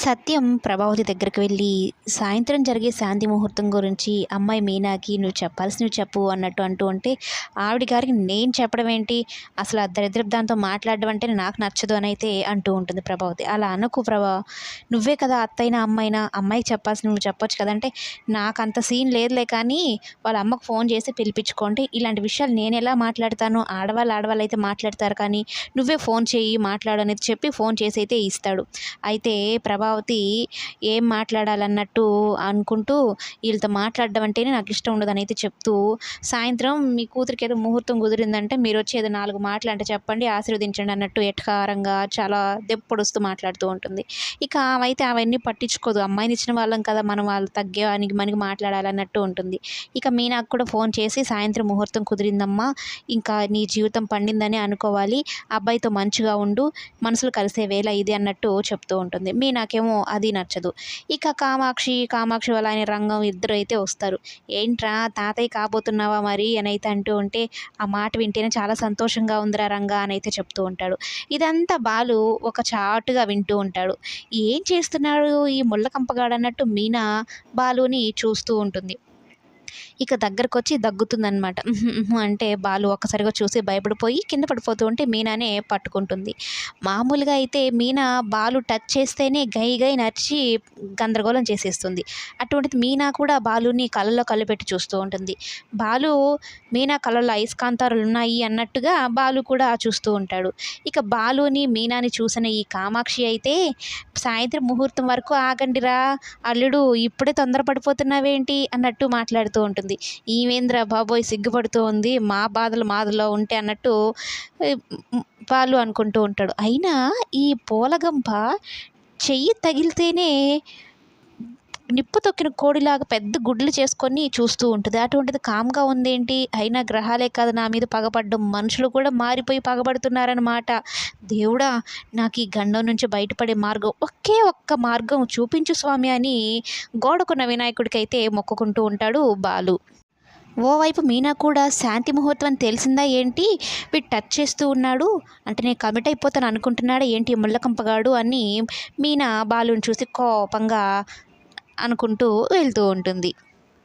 సత్యం ప్రభావతి దగ్గరికి వెళ్ళి సాయంత్రం జరిగే శాంతి ముహూర్తం గురించి అమ్మాయి మీనాకి నువ్వు చెప్పాల్సినవి చెప్పు అన్నట్టు అంటూ ఉంటే ఆవిడ గారికి నేను చెప్పడం ఏంటి? అసలు దరిద్ర దాంతో మాట్లాడడం అంటే నాకు నచ్చదు అని అయితే అంటూ ఉంటుంది ప్రభావతి. అలా అనకు ప్రభా. నువ్వే కదా అత్తైనా అమ్మాయినా అమ్మాయికి చెప్పాల్సిన నువ్వు చెప్పొచ్చు కదంటే నాకు అంత సీన్ లేదులే కానీ వాళ్ళ అమ్మకు ఫోన్ చేసి పిలిపించుకోండి ఇలాంటి విషయాలు నేను ఎలా మాట్లాడతాను? ఆడవాళ్ళు ఆడవాళ్ళు అయితే మాట్లాడతారు కానీ నువ్వే ఫోన్ చేయి మాట్లాడు అనేది చెప్పి ఫోన్ చేసి అయితే ఇస్తాడు. అయితే ప్రభావతి ఏం మాట్లాడాలన్నట్టు అనుకుంటూ వీళ్ళతో మాట్లాడడం అంటేనే నాకు ఇష్టం ఉండదని అయితే చెప్తూ సాయంత్రం మీ కూతురికి ఏదో ముహూర్తం కుదిరిందంటే మీరు వచ్చి ఏదో నాలుగు మాటలు అంటే చెప్పండి ఆశీర్వదించండి అన్నట్టు ఎటకారంగా చాలా దెప్పొడుస్తూ మాట్లాడుతూ ఉంటుంది. ఇక ఆమె అవన్నీ పట్టించుకోదు. అమ్మాయిని ఇచ్చిన వాళ్ళం కదా మనం వాళ్ళు తగ్గే మనకి మనకి మాట్లాడాలన్నట్టు ఉంటుంది. ఇక మీనాకు కూడా ఫోన్ చేసి సాయంత్రం ముహూర్తం కుదిరిందమ్మా ఇంకా నీ జీవితం పండిందని అనుకోవాలి అబ్బాయితో మంచిగా ఉండు మనసులు కలిసే వేళ ఇది అన్నట్టు చెప్తూ ఉంటుంది. మీ వాక్యమో అది నచ్చదు. ఇక కామాక్షి కామాక్షి వల్ల ఆయన రంగం ఇద్దరు అయితే వస్తారు. ఏంట్రా తాతయ్య కాబోతున్నావా మరి? అని అయితే అంటూ ఉంటే ఆ మాట వింటేనే చాలా సంతోషంగా ఉందిరా రంగా అని అయితే చెప్తూ ఉంటాడు. ఇదంతా బాలు ఒక చాటుగా వింటూ ఉంటాడు. ఏం చేస్తున్నాడు ఈ ముళ్ళ కంపగాడన్నట్టు మీనా బాలుని చూస్తూ ఉంటుంది. ఇక దగ్గరకు వచ్చి దగ్గుతుందనమాట అంటే బాలు ఒక్కసారిగా చూసి భయపడిపోయి కింద పడిపోతూ ఉంటే మీనానే పట్టుకుంటుంది. మామూలుగా అయితే మీనా బాలు టచ్ చేస్తేనే గై గై నరిచి గందరగోళం చేసేస్తుంది. అటువంటిది మీనా కూడా బాలుని కళ్ళలో కళ్ళు పెట్టి చూస్తూ ఉంటుంది. బాలు మీనా కళ్ళలో అయస్కాంతాలు ఉన్నాయి అన్నట్టుగా బాలు కూడా చూస్తూ ఉంటాడు. ఇక బాలుని మీనాని చూసిన ఈ కామాక్షి అయితే సాయంత్రం ముహూర్తం వరకు ఆగండిరా అల్లుడు ఇప్పుడే తొందరపడిపోతున్నావేంటి? అన్నట్టు మాట్లాడుతూ ఉంటుంది. ఈమెంద్ర బాబోయ్ సిగ్గుపడుతూ ఉంది. మా బాధలు మాదలో ఉంటే అన్నట్టు వాళ్ళు అనుకుంటూ ఉంటాడు. అయినా ఈ పూలగంప చెయ్యి తగిలితేనే నిప్పు తొక్కిన కోడిలాగా పెద్ద గుడ్లు చేసుకొని చూస్తూ ఉంటుంది. అటువంటిది కామ్గా ఉందేంటి? అయినా గ్రహాలే కాదు నా మీద పగపడ్డం. మనుషులు కూడా మారిపోయి పగబడుతున్నారన్నమాట. దేవుడా నాకు ఈ గండం నుంచి బయటపడే మార్గం ఒకే ఒక్క మార్గం చూపించు స్వామి అని గోడకున్న వినాయకుడికి అయితే మొక్కుకుంటూ ఉంటాడు బాలు. ఓవైపు మీనా కూడా శాంతి ముహూర్తం తెలిసిందా ఏంటి? వీడు టచ్ చేస్తూ ఉన్నాడు. అంటే నేను కమిట్ అయిపోతాను అనుకుంటున్నాడా ఏంటి ముళ్ళకంపగాడు అని మీనా బాలుని చూసి కోపంగా అనుకుంటూ వెళ్తూ ఉంటుంది.